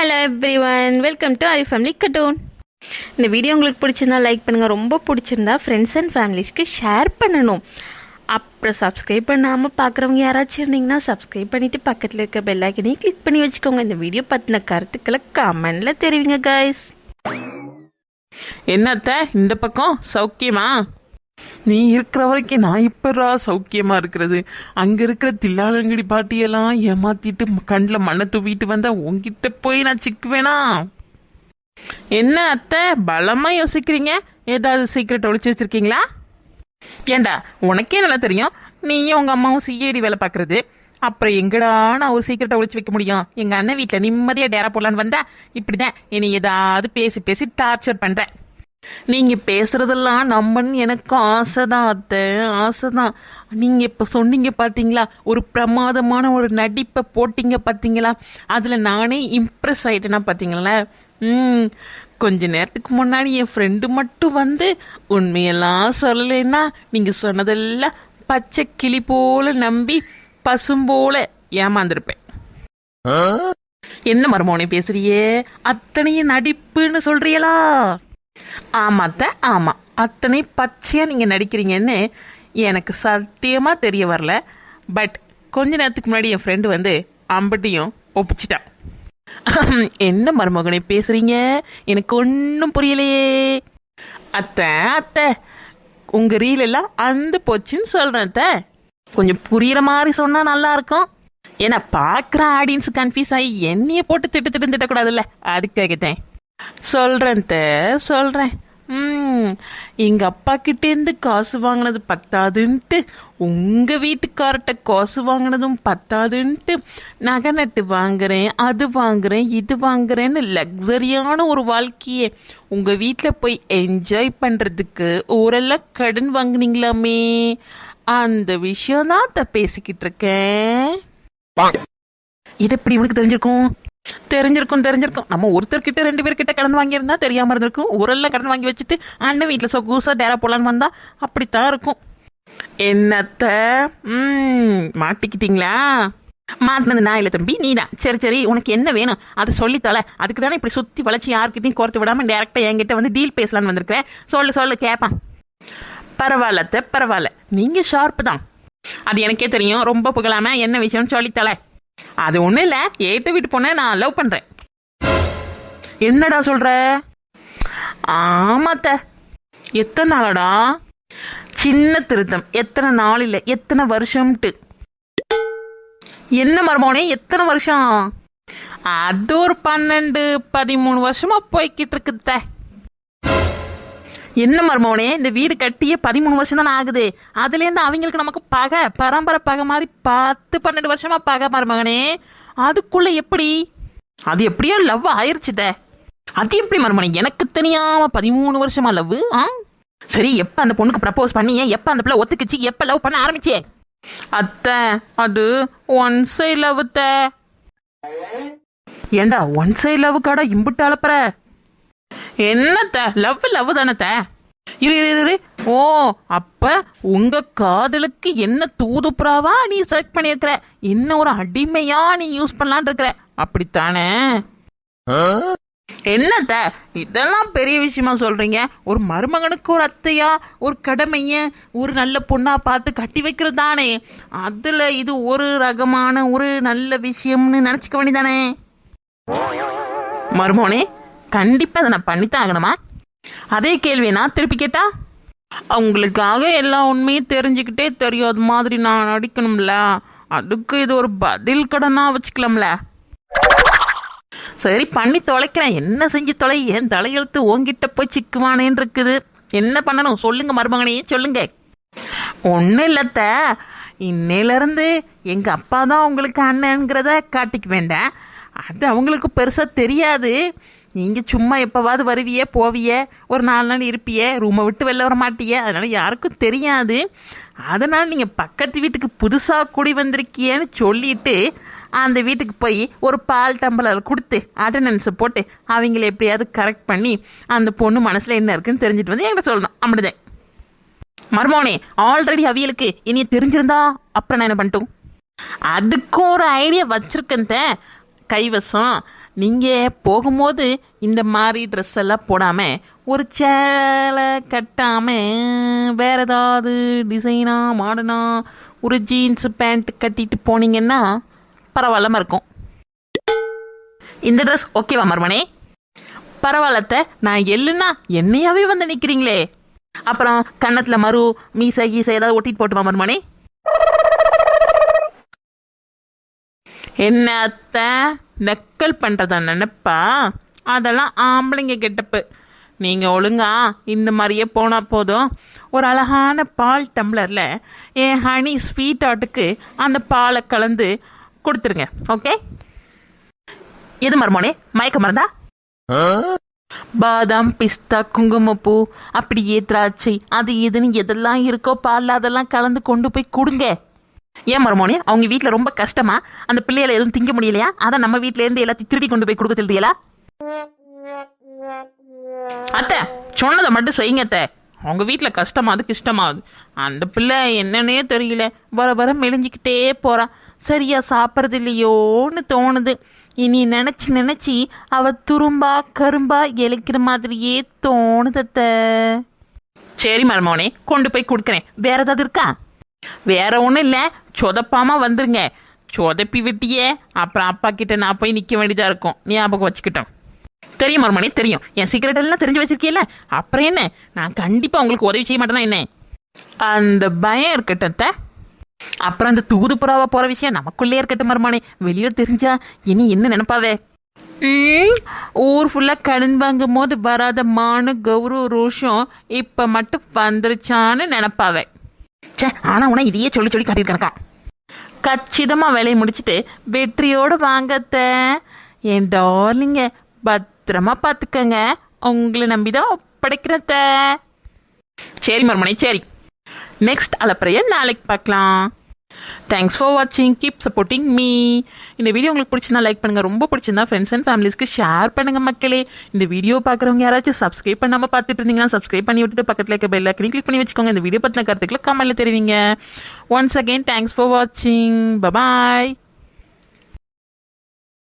Hello everyone welcome to I family cartoon இந்த video உங்களுக்கு பிடிச்சிருந்தா லைக் பண்ணுங்கள் ரொம்ப பிடிச்சிருந்தா ஃப்ரெண்ட்ஸ் அண்ட் ஃபேமிலிஸ்க்கு ஷேர் பண்ணணும். அப்புறம் சப்ஸ்கிரைப் பண்ணாமல் பார்க்குறவங்க யாராச்சும் இருந்தீங்கன்னா சப்ஸ்கிரைப் பண்ணிவிட்டு பக்கத்தில் இருக்க பெல்லைக்கனையும் கிளிக் பண்ணி வச்சுக்கோங்க. இந்த வீடியோ பற்றின கருத்துக்களை கமெண்டில் தெரிவிங்க கைஸ் என்னத்த? இந்த பக்கம்? சௌக்கியமா? நீ இருக்கிற வரைக்கும் நான் இப்பரா சௌக்கியமா இருக்கிறது. அங்க இருக்கிற தில்லாலங்கடி பாட்டியெல்லாம் ஏமாத்திட்டு கண்ணில் மண்ணை தூவிட்டு வந்தா உன்கிட்ட போய் நான் சிக்குவேனா? என்ன அத்தை பலமா யோசிக்கிறீங்க? ஏதாவது சீக்கிரட் ஒழிச்சு வச்சிருக்கீங்களா? ஏண்டா உனக்கே நல்லா தெரியும். நீயும் உங்க அம்மாவும் சிஏடி வேலை பார்க்கறது அப்புறம் எங்கடா நான் ஒரு சீக்கிரட்டை ஒழிச்சு வைக்க முடியும்? எங்க அண்ணன் வீட்டில் நிம்மதியா டேரா போடலான்னு வந்தா இப்படிதான். என்னை ஏதாவது பேசி பேசி டார்ச்சர் பண்ணுறேன் நீங்க பேசுறதெல்லாம் நம்பன்னு எனக்கு ஆசைதான் அத்தை. ஆசைதான். நீங்க இப்ப சொன்னீங்க பாத்தீங்களா? ஒரு பிரமாதமான ஒரு நடிப்பை போட்டீங்க பாத்தீங்களா? அதுல நானே இம்ப்ரெஸ் ஆயிட்டேனா பாத்தீங்களா? ம். கொஞ்ச நேரத்துக்கு முன்னாடி என் ஃப்ரெண்டு மட்டும் வந்து உண்மையெல்லாம் சொல்லலைன்னா நீங்க சொன்னதெல்லாம் பச்சை கிளி போல நம்பி பசும் போல ஏமாந்திருப்பேன். என்ன மருமோனே பேசுறியே? அத்தனையும் நடிப்புன்னு சொல்றியலா? ஆமாத்த ஆமா. அத்தனை பச்சையா நீங்க நடிக்கிறீங்கன்னு எனக்கு சத்தியமா தெரிய வரல. பட் கொஞ்ச நேரத்துக்கு முன்னாடி என் ஃப்ரெண்டு வந்து அம்பட்டியும் ஒப்பிச்சிட்டான் என்ன மருமகனை பேசுறீங்க? எனக்கு ஒன்றும் புரியலையே. அத்தை அத்தை உங்க ரீல் எல்லாம் அந்த போச்சுன்னு சொல்றேன் அத்தை. கொஞ்சம் புரியுற மாதிரி சொன்னா நல்லா இருக்கும். ஏன்னா பார்க்குற ஆடியன்ஸ் கன்ஃபியூஸ் ஆகி என்னைய போட்டு திட்டு திட்டு திட்டக்கூடாதுல்ல. அதுக்காகத்தேன் சொல்கிறேன் தே சொல்கிறேன் ம் எங்கள் அப்பா கிட்டேருந்து காசு வாங்கினது பத்தாதுன்ட்டு உங்கள் வீட்டுக்கார்ட்ட காசு வாங்கினதும் பத்தாதுன்ட்டு நகை நட்டு வாங்குறேன் அது வாங்குறேன் இது வாங்குறேன்னு லக்ஸரியான ஒரு வாழ்க்கையை. உங்கள் வீட்டில் போய் என்ஜாய் பண்ணுறதுக்கு ஊரெல்லாம் கடன் வாங்குனீங்களாமே? அந்த விஷயம் தான் பேசிக்கிட்டு இருக்கேன். இது எப்படி உனக்கு தெரிஞ்சிருக்கும்? தெரிஞ்சிருக்கும் தெரிஞ்சிருக்கும். நம்ம ஒருத்தர்கிட்ட ரெண்டு பேர்கிட்ட கடன் வாங்கியிருந்தா தெரியாம இருந்திருக்கும். ஊரெல்லாம் கடன் வாங்கி வச்சுட்டு அண்ணன் வீட்டில் சொகூசா டேரா போலான்னு வந்தா அப்படித்தான் இருக்கும். என்னத்த? ம் மாட்டிக்கிட்டீங்களா? மாட்டினது நான் இல்லை தம்பி நீ தான் சரி சரி உனக்கு என்ன வேணும்? அதை சொல்லித்தல அதுக்கு தானே இப்படி சுற்றி வளைச்சி யார்கிட்டையும் கோர்த்து விடாமல் டேரெக்டாக என்கிட்ட வந்து டீல் பேசலான்னு வந்திருக்கிறேன். சொல்லு சொல்லு கேட்பான் பரவாயில்ல பரவாயில்ல. நீங்கள் ஷார்ப்பு தான். அது எனக்கே தெரியும். ரொம்ப புகழாம என்ன விஷயம்னு சொல்லித்தலை அது ஒன்றும் இல்லை. ஏத்த வீட்டு பொண்ணை நான் லவ் பண்ணுறேன் என்னடா சொல்கிற ஆமாத்த. எத்தனை நாளடா? சின்ன திருத்தம். எத்தனை நாள் இல்லை. எத்தனை வருஷம்ட்டு. என்ன மருமோனே எத்தனை வருஷம்? அது ஒரு பன்னெண்டு பதிமூணு வருஷமா போய்கிட்டு இருக்குத்த என்ன மருமவனே இந்த வீடு கட்டியே பதிமூணு வருஷம் தானே ஆகுது. அதுலேருந்து அவங்களுக்கு நமக்கு பகை பரம்பரை பகை மாதிரி பத்து பன்னெண்டு வருஷமா பகை மருமகனே அதுக்குள்ள எப்படி? அது எப்படியோ லவ் ஆயிருச்சுத அது எப்படி மருமகனே எனக்கு தெரியாம பதிமூணு வருஷமா லவ் ஆ? சரி எப்ப அந்த பொண்ணுக்கு ப்ரப்போஸ் பண்ணியே? எப்ப அந்த பிள்ளை ஒத்துக்குச்சு? எப்ப லவ் பண்ண ஆரம்பிச்சே? அத்தை அது ஒன் சைட் லவ் ஏண்டா ஒன் சைட் லவ் கடை இம்புட்டு அளப்புற என்னத்த? லவ் லவ் தானத்த? இரு இரு இரு, இரு. ஓ அப்ப உங்க காதலுக்கு என்ன தூதுப்புறாவா நீ செலக்ட் பண்ணியிருக்கிற? என்ன ஒரு அடிமையா நீ யூஸ் பண்ணலான் இருக்கிற அப்படித்தானே? என்னத்த? இதெல்லாம் பெரிய விஷயமா சொல்றீங்க. ஒரு மருமகனுக்கு ஒரு அத்தையா ஒரு கடமைய ஒரு நல்ல பொண்ணா பார்த்து கட்டி வைக்கிறது தானே. அதுல இது ஒரு ரகமான ஒரு நல்ல விஷயம்னு நினைச்சுக்க வேண்டியதானே? மருமோனே கண்டிப்பாக அதை நான் பண்ணித்தான் ஆகணுமா அதே கேள்வி நான் திருப்பி கேட்டா? அவங்களுக்காக எல்லா உண்மையும் தெரிஞ்சுக்கிட்டே தெரியும். அது மாதிரி நான் நடிக்கணும்ல. அதுக்கு இது ஒரு பதில் கடனா வச்சுக்கலாம்ல. சரி பண்ணி தொலைக்கிறேன். என்ன செஞ்சு தொலை? என் தலையெழுத்து உன்கிட்ட போய் சிக்குவானேன் இருக்குது என்ன பண்ணணும்? சொல்லுங்க மருமகனையே சொல்லுங்க. ஒன்றும் இல்லத்த இன்னையிலேருந்து எங்கள் அப்பா தான் உங்களுக்கு அண்ணன்கிறத காட்டிக்க வேண்டாம். அது அவங்களுக்கு பெருசாக தெரியாது. நீங்கள் சும்மா எப்போவாது வருவியே போவியே ஒரு நாலு நாள் இருப்பியே ரூமை விட்டு வெளில வர மாட்டியே அதனால் யாருக்கும் தெரியாது. அதனால் நீங்கள் பக்கத்து வீட்டுக்கு புதுசாக குடி வந்திருக்கியேன்னு சொல்லிட்டு அந்த வீட்டுக்கு போய் ஒரு பால் டம்பளர் கொடுத்து அட்டண்டன்ஸை போட்டு அவங்கள எப்படியாவது கரெக்ட் பண்ணி அந்த பொண்ணு மனசில் என்ன இருக்குன்னு தெரிஞ்சுட்டு வந்து என்கிட்ட சொல்லணும். அப்படிதான். மர்மோனே ஆல்ரெடி அவியலுக்கு இனிய தெரிஞ்சிருந்தா? அப்புறம் நான் என்ன பண்ணிட்டோம்? அதுக்கும் ஒரு ஐடியா வச்சிருக்கேன் கைவசம். நீங்கள் போகும்போது இந்த மாதிரி ட்ரெஸ் எல்லாம் போடாமல் ஒரு சேலை கட்டாமல் வேறு ஏதாவது டிசைனாக மாடனாக ஒரு ஜீன்ஸ் பேண்ட் கட்டிட்டு போனீங்கன்னா பரவாயில்லாமல் இருக்கும். இந்த ட்ரெஸ் ஓகேவா மருமனே? பரவாயில்லத்த நான் எள்ளுன்னா என்னையாவே வந்து நிற்கிறீங்களே அப்புறம் கன்னத்தில் மறு மீசை கீசை ஏதாவது ஒட்டிட்டு போட்டுமா மருமனே? என்ன அத்தை நக்கல் பண்ணுறதா நினைப்பா? அதெல்லாம் ஆம்பளைங்க கெட்டப்பு. நீங்கள் ஒழுங்கா இந்த மாதிரியே போனால் போதும். ஒரு அழகான பால் டம்ளரில் என் ஹனி ஸ்வீட் ஆட்டுக்கு அந்த பாலை கலந்து கொடுத்துருங்க. ஓகே? எது மருமோனே? மயக்க மருந்தா? பாதாம் பிஸ்தா குங்குமப்பூ அப்படியே திராட்சை அது இதுன்னு எதெல்லாம் இருக்கோ பால்ல அதெல்லாம் கலந்து கொண்டு போய் கொடுங்க. ஏன் மருமோனே? அவங்க வீட்டில் ரொம்ப கஷ்டமா? அந்த பிள்ளைகளை எதுவும் திங்க முடியலையா? அதான் நம்ம வீட்ல இருந்து எல்லாத்தையும் திருடி கொண்டு போய் கொடுக்க சொல்றீங்களா? அத்தை சொன்னதை மட்டும் செய்யுங்க அத்தை. அவங்க வீட்டில் கஷ்டமாவது கிஷ்டமாவது அந்த பிள்ளை என்னன்னே தெரியல. வர வர மெலிஞ்சிக்கிட்டே போறா. சரியா சாப்பிட்றது இல்லையோன்னு தோணுது. இனி நினைச்சு நினச்சி அவ துரும்பா கரும்பா இழைக்கிற மாதிரியே தோணுது அத்தை. சரி மருமோனே கொண்டு போய் கொடுக்குறேன். வேற ஏதாவது இருக்கா? வேற ஒன்றும் இல்லை. சொதப்பாம வந்துருங்க. சொதப்பி விட்டியே. அப்புறம் அப்பா கிட்ட நான் போய் நிற்க வேண்டியதாக இருக்கும். ஞாபகம் வச்சுக்கிட்டோம். தெரியும் மருமணி தெரியும். என் சீக்கிரட் எல்லாம் தெரிஞ்சு வச்சிருக்கீல்ல அப்புறம் என்ன? நான் கண்டிப்பாக உங்களுக்கு உதவி செய்ய மாட்டேனா என்ன? அந்த பயம் இருக்கட்டும் அப்புறம் அந்த தூது புறாவை போகிற விஷயம் நமக்குள்ளே இருக்கட்டும் மருமணி வெளியே தெரிஞ்சா இனி என்ன நினைப்பாவே? ஊர் ஃபுல்லாக கடன் வாங்கும் போது வராத மானு கௌரவ ரோஷம் இப்போ மட்டும் வந்துருச்சான்னு நினைப்பாவே. ச்சே ஆனா உன இதையே சொல்லி சொல்லி காட்டியிருக்கணக்கா கச்சிதமாக வேலையை முடிச்சிட்டு வெற்றியோட வாங்கத்த. என் டார்லிங்க பத்திரமா பார்த்துக்கங்க உங்களை நம்பி தான் ஒப்படைக்கிறத சரி மருமனை சரி. நெக்ஸ்ட் அலப்பறைய நாளைக்கு பார்க்கலாம். தேங்க்ஸ் ஃபார் வாட்சிங் கீப் சப்போர்ட்டிங் மீ இந்த வீடியோ உங்களுக்கு பிடிச்சிருந்தா லைக் பண்ணுங்க. ரொம்ப பிடிச்சிருந்தா ஃப்ரெண்ட்ஸ் அண்ட் ஃபேமிலிஸ்க்கு ஷேர் பண்ணுங்க மக்களே. இந்த வீடியோ பார்க்குறவங்க யாராச்சும் சப்ஸ்கிரைப் பண்ணாமல் பார்த்துட்டு இருந்தீங்கன்னா சப்ஸ்கிரைப் பண்ணி விட்டுட்டு பக்கத்தில் இருக்க பெல் ஐக்கனையும் கிளிக் பண்ணி வச்சுக்கோங்க. இந்த வீடியோ பற்றின கருத்துக்களை கமெண்ட்ல தெரிவிங்க. ஒன்ஸ் அகைன் தேங்க்ஸ் ஃபார் வாட்சிங் பபாய்